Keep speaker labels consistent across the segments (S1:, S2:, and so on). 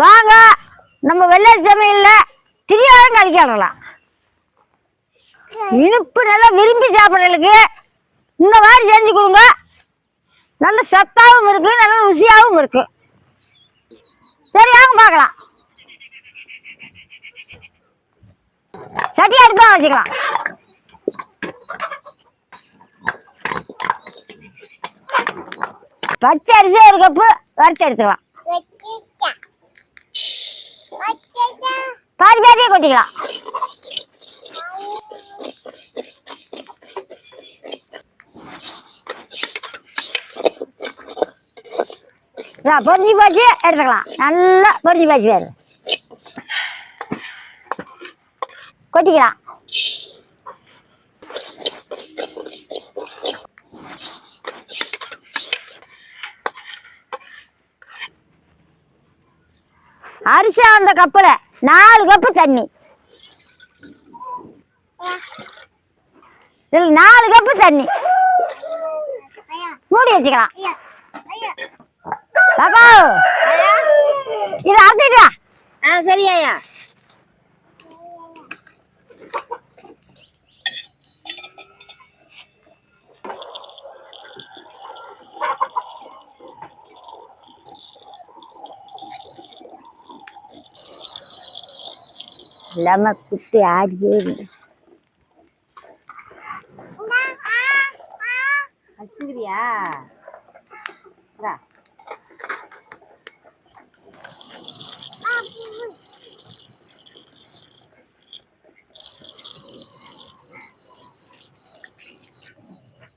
S1: வாங்க நம்ம வெள்ளை சமையல்ல திரியாரம் கழிக்கலாம் இனிப்பு நல்லா விரும்பி சாப்பிட்றதுக்கு இந்த மாதிரி செஞ்சு கொடுங்க. நல்ல சத்தாவும் இருக்கு நல்ல ருசியாகவும் இருக்கு. சரி வாங்க பார்க்கலாம். சட்டி அடுப்பா வச்சுக்கலாம். பச்சை அரிசி ஒரு கப்பு வறுத்து எடுத்துக்கலாம். பாதி கொட்டிக்கலாம். இதா, பொரிஞ்சு போச்சு எடுத்துக்கலாம். நல்லா பொரிஞ்சு போச்சு வேறு கொட்டிக்கலாம். அரிசி அந்த கப்பில். நாலு கப்பு தண்ணி. இதில் நாலு கப்பு தண்ணி. மூடி வச்சுக்கலாம். பாப்பா இது அரைச்சிட்டு
S2: ஆ சரி ஐயா.
S1: இல்லாம குட்டி ஆடி போயிருந்து
S2: வச்சுக்கிறியா.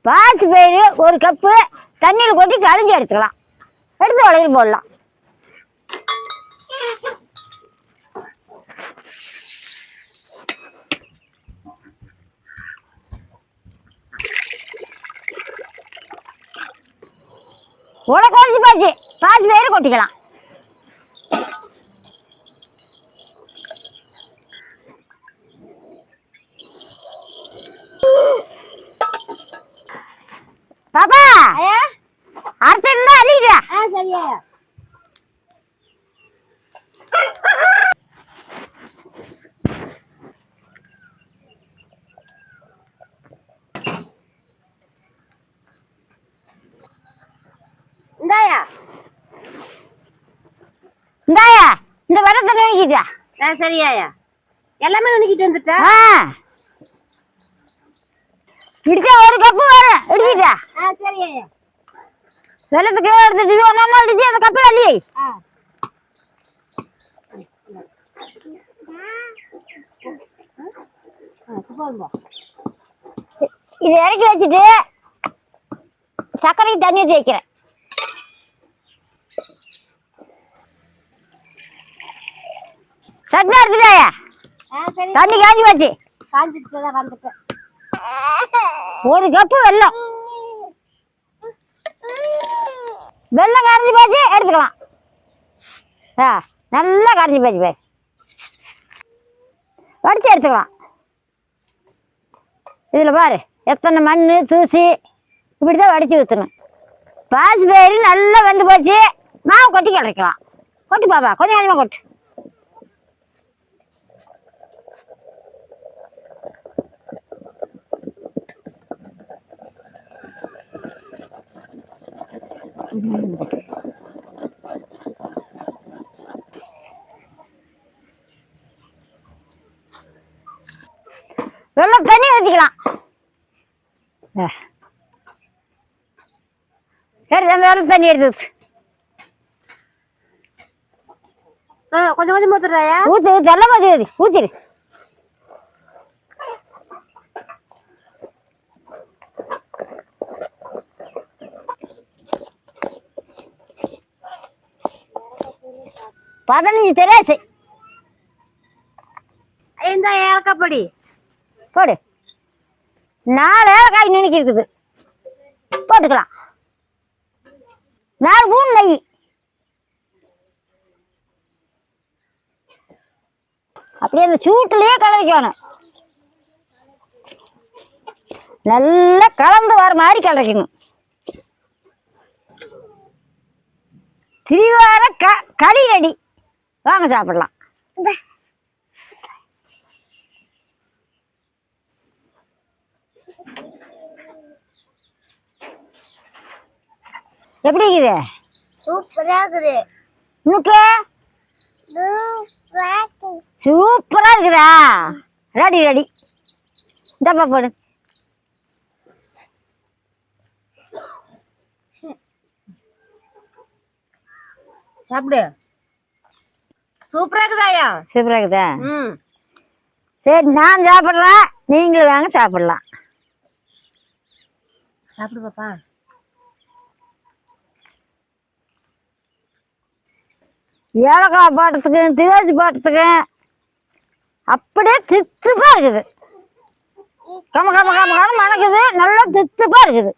S1: பாசி பயிறு ஒரு கப்பு தண்ணியில் கொட்டி கழிஞ்சு எடுத்துக்கலாம். எடுத்து உலகில் போடலாம். உடை குறைஞ்சி போச்சு பாசி பயிறு கொட்டிக்கலாம். பாப்பா
S2: ஐயா?
S1: அரைச்சு இருந்தா அள்ளிடுறா
S2: ஆ சரி ஐயா இந்தாயா
S1: இந்தாயா வரத்தை நினைக்கிட்டா
S2: ஆ சரி ஐயா எல்லாமே நுணுக்கிட்டு வந்துட்டா?
S1: ஆ. இடிச்சா ஒரு கப்பு வரும் இடிச்சிட்டா?
S2: ஆ சரி ஐயா
S1: வெள்ளத்துக்கு எடுத்துட்டு ஒன்னா இடிச்சு அந்த கப்பில் அள்ளி.
S2: ஆ.
S1: இது இறக்கி வச்சுட்டு சர்க்கரைக்கு தண்ணி ஊற்றி வைக்கிறேன். சட்னி எடுத்துட்டாயா தண்ணி காஞ்சி போச்சு. ஒரு கப்பு வெல்லம். வெல்லம் கரைஞ்சி போச்சு எடுத்துக்கலாம். ஆ நல்லா கரைஞ்சி போச்சு பாரு. வடிச்சு எடுத்துக்கலாம். இதில் பாரு எத்தனை மண் தூசி இப்படி தான் வடித்து ஊற்றணும் பாசி பயிறு நல்லா வெந்து போச்சு. மாவு கொட்டி கிடக்கலாம் கொட்டி பாப்பா கொஞ்சம் கொஞ்சமாக கொட்டு. வெள்ளம் தண்ணி ஊற்றிக்கலாம் சரி அந்த வெள்ளம் தண்ணி எடுத்து
S2: கொஞ்சம் கொஞ்சம் ஊத்துறாயா
S1: ஊத்து ஊத்து எல்லாம் ஊற்றி பதினஞ்சு தெரேசு.
S2: இந்த ஏலக்காய் பொடி.
S1: போடு. நாலு ஏலக்காய் நுணுக்கி இருக்குது. போட்டுக்கலாம். நாலு பூன் நெய். அப்படியே அந்த சூட்டுலயே கலரிக்கணும் நல்லா கலந்து வர மாதிரி கலரிக்கணும் திரிவார க களி ரெடி. வாங்க சாப்பிடலாம். எப்படி இருக்குது?
S2: சூப்பரா இருக்குது.
S1: உனக்கு சூப்பரா இருக்குதா? Ready ready. டப்பா போடு.
S2: சாப்பிடு. சூப்பரா இருக்குதாயா
S1: சூப்பரா இருக்குதா
S2: ம்
S1: சரி நான் சாப்பிட்றேன் நீங்களும் வாங்க சாப்பிடலாம்
S2: சாப்பிடு பாப்பா
S1: ஏலக்காய் போட்டதுக்கு திராட்சை போட்டதுக்கு அப்படியே தித்துப்பா இருக்குது கம கம கம கம மணக்குது நல்லா தித்துப்பா இருக்குது